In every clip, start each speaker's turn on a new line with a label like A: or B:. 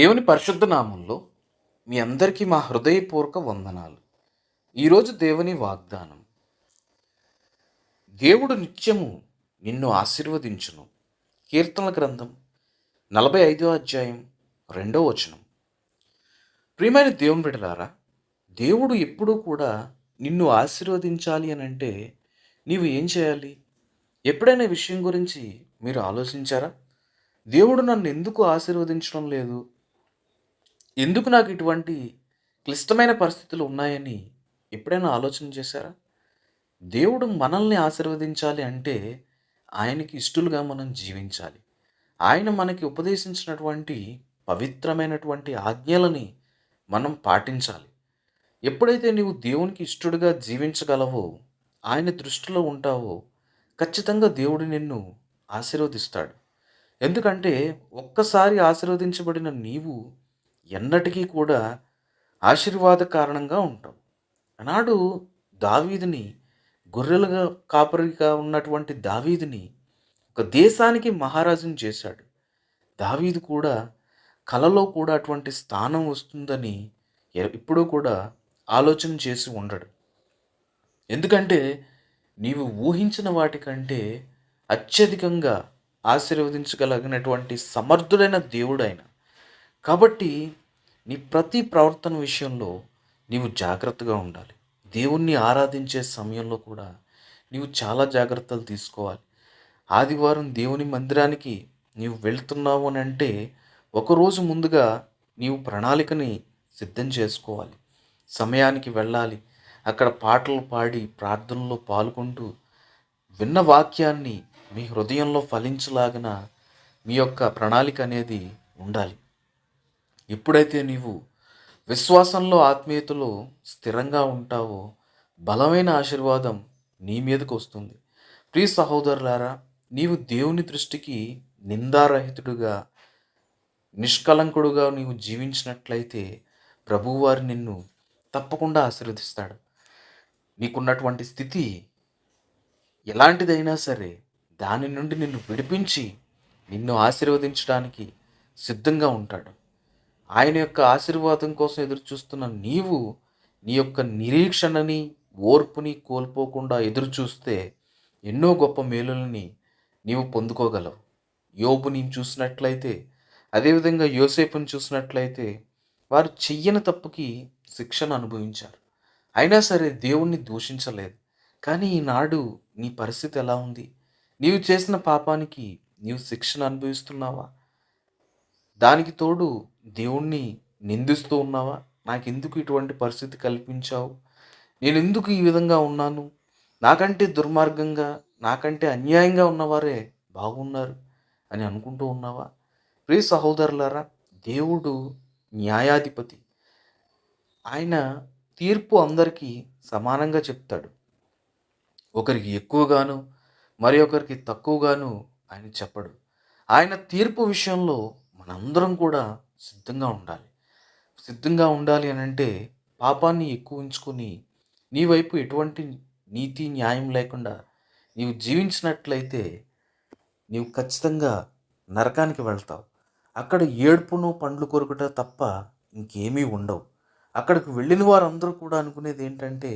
A: దేవుని పరిశుద్ధ నామంలో మీ అందరికీ మా హృదయపూర్వక వందనాలు. ఈరోజు దేవుని వాగ్దానం దేవుడు నిత్యము నిన్ను ఆశీర్వదించును. కీర్తనల గ్రంథం నలభై ఐదో అధ్యాయం రెండో వచనం. ప్రియమైన దేవుని బిడలారా దేవుడు ఎప్పుడూ కూడా నిన్ను ఆశీర్వదించాలి అని అంటే నీవు ఏం చేయాలి? ఎప్పుడైనా విషయం గురించి మీరు ఆలోచించారా? దేవుడు నన్ను ఎందుకు ఆశీర్వదించడం లేదు? ఎందుకు నాకు ఇటువంటి క్లిష్టమైన పరిస్థితులు ఉన్నాయని ఎప్పుడైనా ఆలోచన చేశారా? దేవుడు మనల్ని ఆశీర్వదించాలి అంటే ఆయనకి ఇష్టలుగా మనం జీవించాలి. ఆయన మనకి ఉపదేశించినటువంటి పవిత్రమైనటువంటి ఆజ్ఞలని మనం పాటించాలి. ఎప్పుడైతే నీవు దేవునికి ఇష్టడుగా జీవించగలవో ఆయన దృష్టిలో ఉంటావో ఖచ్చితంగా దేవుడు నిన్ను ఆశీర్వదిస్తాడు. ఎందుకంటే ఒక్కసారి ఆశీర్వదించబడిన నీవు ఎన్నటికీ కూడా ఆశీర్వాద కారణంగా ఉంటాం. ఆనాడు దావీదుని గొర్రెలుగా కాపరిగా ఉన్నటువంటి దావీదుని ఒక దేశానికి మహారాజుని చేశాడు. దావీదు కూడా కలలో కూడా అటువంటి స్థానం వస్తుందని ఎ- ఎప్పుడూ కూడా ఆలోచన చేసి ఉండడు. ఎందుకంటే నీవు ఊహించిన వాటికంటే అత్యధికంగా ఆశీర్వదించగలిగినటువంటి సమర్థుడైన దేవుడు ఆయన కాబట్టి నీ ప్రతి ప్రవర్తన విషయంలో నీవు జాగ్రత్తగా ఉండాలి. దేవుణ్ణి ఆరాధించే సమయంలో కూడా నీవు చాలా జాగ్రత్తలు తీసుకోవాలి. ఆదివారం దేవుని మందిరానికి నీవు వెళ్తున్నావు అని అంటే ఒకరోజు ముందుగా నీవు ప్రణాళికని సిద్ధం చేసుకోవాలి. సమయానికి వెళ్ళాలి. అక్కడ పాటలు పాడి ప్రార్థనలో పాల్గొంటూ విన్న వాక్యాన్ని మీ హృదయంలో ఫలించలాగిన మీ యొక్క ప్రణాళిక అనేది ఉండాలి. ఎప్పుడైతే నీవు విశ్వాసంలో ఆత్మీయతలో స్థిరంగా ఉంటావో బలమైన ఆశీర్వాదం నీ మీదకు వస్తుంది. ప్రియ సహోదరులారా నీవు దేవుని దృష్టికి నిందారహితుడుగా నిష్కలంకుడుగా నీవు జీవించినట్లయితే ప్రభువారు నిన్ను తప్పకుండా ఆశీర్వదిస్తాడు. నీకున్నటువంటి స్థితి ఎలాంటిదైనా సరే దాని నుండి నిన్ను విడిపించి నిన్ను ఆశీర్వదించడానికి సిద్ధంగా ఉంటాడు. ఆయన యొక్క ఆశీర్వాదం కోసం ఎదురు చూస్తున్న నీవు నీ యొక్క నిరీక్షణని ఓర్పుని కోల్పోకుండా ఎదురు చూస్తే ఎన్నో గొప్ప మేలులని నీవు పొందుకోగలవు. యోబుని చూసినట్లయితే అదేవిధంగా యోసేపుని చూసినట్లయితే వారు చెయ్యని తప్పుకి శిక్షను అనుభవించారు. అయినా సరే దేవుణ్ణి దూషించలేదు. కానీ ఈనాడు నీ పరిస్థితి ఎలా ఉంది? నీవు చేసిన పాపానికి నీవు శిక్షను అనుభవిస్తున్నావా? దానికి తోడు దేవుణ్ణి నిందిస్తూ ఉన్నావా? నాకెందుకు ఇటువంటి పరిస్థితి కల్పించావు? నేను ఎందుకు ఈ విధంగా ఉన్నాను? నాకంటే దుర్మార్గంగా నాకంటే అన్యాయంగా ఉన్నవారే బాగున్నారు అని అనుకుంటూ ఉన్నావా? ప్రియ సహోదరులారా దేవుడు న్యాయాధిపతి. ఆయన తీర్పు అందరికీ సమానంగా చెప్తాడు. ఒకరికి ఎక్కువగాను మరి ఒకరికి తక్కువగాను ఆయన చెప్పడు. ఆయన తీర్పు విషయంలో మనందరం కూడా సిద్ధంగా ఉండాలి. సిద్ధంగా ఉండాలి అని అంటే పాపాన్ని ఎక్కువ ఉంచుకొని నీ వైపు ఎటువంటి నీతి న్యాయం లేకుండా నీవు జీవించినట్లయితే నీవు ఖచ్చితంగా నరకానికి వెళ్తావు. అక్కడ ఏడుపును పండ్లు కొరకట తప్ప ఇంకేమీ ఉండవు. అక్కడికి వెళ్ళిన వారందరూ కూడా అనుకునేది ఏంటంటే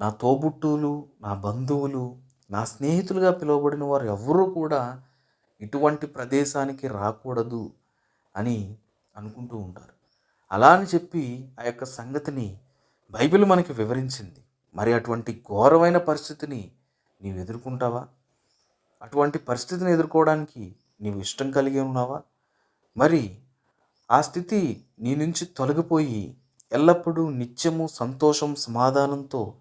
A: నా తోబుట్టువులు నా బంధువులు నా స్నేహితులుగా పిలువబడిన వారు ఎవరూ కూడా ఇటువంటి ప్రదేశానికి రాకూడదు. అని అనుకుంటూ ఉంటారు. అలా అని చెప్పి ఆ యొక్క సంగతిని బైబిల్ మనకి వివరించింది. మరి అటువంటి ఘోరమైన పరిస్థితిని నీవు ఎదుర్కొంటావా? అటువంటి పరిస్థితిని ఎదుర్కోవడానికి నీవు ఇష్టం కలిగి ఉన్నావా? మరి ఆ స్థితి నీ నుంచి తొలగిపోయి ఎల్లప్పుడూ నిత్యము సంతోషం సమాధానంతో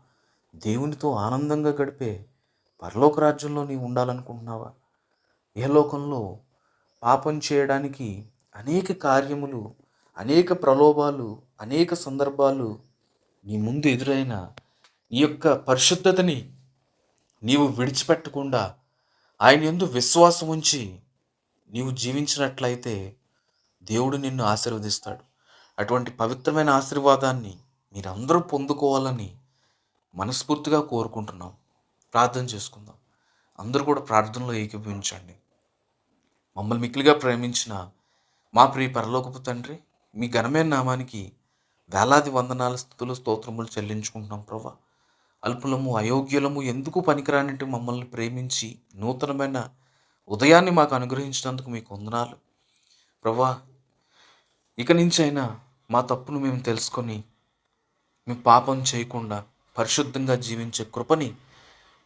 A: దేవునితో ఆనందంగా గడిపే పరలోక రాజ్యంలో నీవు ఉండాలనుకుంటున్నావా? ఏ లోకంలో పాపం చేయడానికి అనేక కార్యములు అనేక ప్రలోభాలు అనేక సందర్భాలు నీ ముందు ఎదురైన నీ యొక్క పరిశుద్ధతని నీవు విడిచిపెట్టకుండా ఆయన ఎందు విశ్వాసం ఉంచి నీవు జీవించినట్లయితే దేవుడు నిన్ను ఆశీర్వదిస్తాడు. అటువంటి పవిత్రమైన ఆశీర్వాదాన్ని మీరందరూ పొందుకోవాలని మనస్ఫూర్తిగా కోరుకుంటున్నాం. ప్రార్థన చేసుకుందాం. అందరూ కూడా ప్రార్థనలో ఏకీభవించండి. మమ్మల్ని మిక్కిలిగా ప్రేమించిన మా ప్రియ పరలోకపు తండ్రి మీ ఘనమైన నామానికి వేలాది వందనాల స్థుతులు స్తోత్రములు చెల్లించుకుంటున్నాం ప్రభా. అల్పులము అయోగ్యులము ఎందుకు పనికిరానిటి మమ్మల్ని ప్రేమించి నూతనమైన ఉదయాన్ని మాకు అనుగ్రహించినందుకు మీకు వందనాలు. ప్రభా ఇక నుంచైనా మా తప్పును మేము తెలుసుకొని మేము పాపం చేయకుండా పరిశుద్ధంగా జీవించే కృపని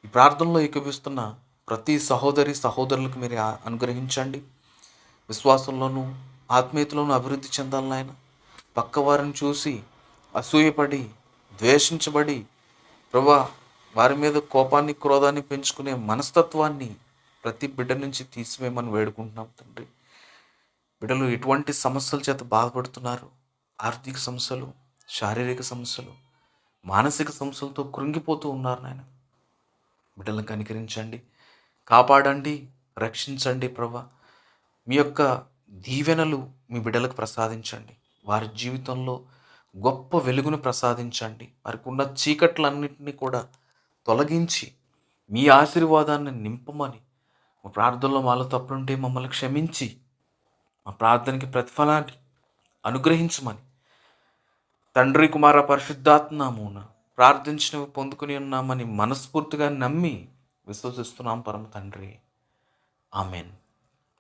A: ఈ ప్రార్థనలో ఏకీపిస్తున్న ప్రతి సహోదరి సహోదరులకు మీరు అనుగ్రహించండి. విశ్వాసంలోనూ ఆత్మీయతలోనూ అభివృద్ధి చెందాలని ఆయన పక్కవారిని చూసి అసూయపడి ద్వేషించబడి ప్రభా వారి మీద కోపాన్ని క్రోధాన్ని పెంచుకునే మనస్తత్వాన్ని ప్రతి బిడ్డ నుంచి తీసివేయమని వేడుకుంటున్నాం తండ్రి. బిడ్డలు ఎటువంటి సమస్యల చేత బాధపడుతున్నారు. ఆర్థిక సమస్యలు శారీరక సమస్యలు మానసిక సమస్యలతో కృంగిపోతూ ఉన్నారు నాయన. బిడ్డలను కనికరించండి కాపాడండి రక్షించండి ప్రభా. మీ యొక్క దీవెనలు మీ బిడ్డలకు ప్రసాదించండి. వారి జీవితంలో గొప్ప వెలుగును ప్రసాదించండి. వారికి ఉన్న చీకట్లన్నింటినీ కూడా తొలగించి మీ ఆశీర్వాదాన్ని నింపమని మా ప్రార్థనలో మాలో తప్పులుంటే మమ్మల్ని క్షమించి మా ప్రార్థనకి ప్రతిఫలాన్ని అనుగ్రహించమని తండ్రి కుమార పరిశుద్ధాత్మమున ప్రార్థించినవి పొందుకుని ఉన్నామని మనస్ఫూర్తిగా నమ్మి విశ్వసిస్తున్నాం పరమ తండ్రి. ఆమెన్.